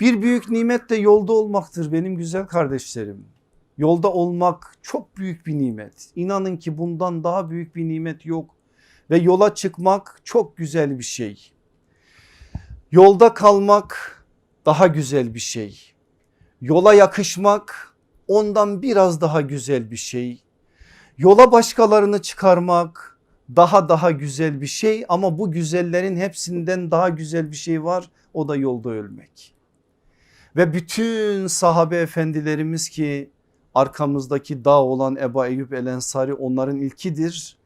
Bir büyük nimet de yolda olmaktır benim güzel kardeşlerim. Yolda olmak çok büyük bir nimet. İnanın ki bundan daha büyük bir nimet yok. Ve yola çıkmak çok güzel bir şey. Yolda kalmak daha güzel bir şey. Yola yakışmak ondan biraz daha güzel bir şey. Yola başkalarını çıkarmak daha daha güzel bir şey ama bu güzellerin hepsinden daha güzel bir şey var o da yolda ölmek. Ve bütün sahabe efendilerimiz ki arkamızdaki dağ olan Ebu Eyyub El Ensari onların ilkidir.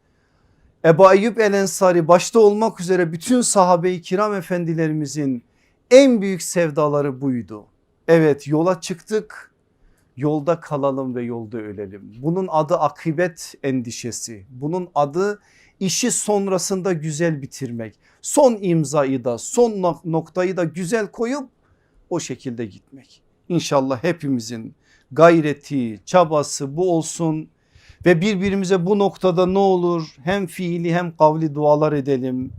Ebu Eyyub El Ensari başta olmak üzere bütün sahabe-i kiram efendilerimizin en büyük sevdaları buydu. Evet yola çıktık yolda kalalım ve yolda ölelim. Bunun adı akıbet endişesi. Bunun adı işi sonrasında güzel bitirmek. Son imzayı da son nok- noktayı da güzel koyup o şekilde gitmek. İnşallah hepimizin gayreti, çabası bu olsun ve birbirimize bu noktada ne olur hem fiili hem kavli dualar edelim.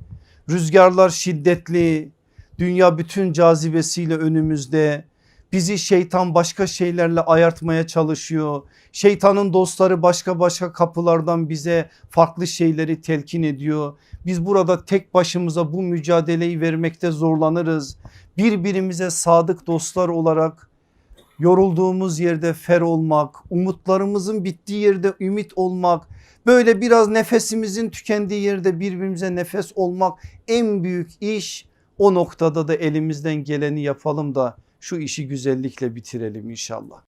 Rüzgarlar şiddetli, dünya bütün cazibesiyle önümüzde. Bizi şeytan başka şeylerle ayartmaya çalışıyor. Şeytanın dostları başka başka kapılardan bize farklı şeyleri telkin ediyor. Biz burada tek başımıza bu mücadeleyi vermekte zorlanırız. Birbirimize sadık dostlar olarak yorulduğumuz yerde fer olmak, umutlarımızın bittiği yerde ümit olmak, böyle biraz nefesimizin tükendiği yerde birbirimize nefes olmak en büyük iş. O noktada da elimizden geleni yapalım da şu işi güzellikle bitirelim inşallah.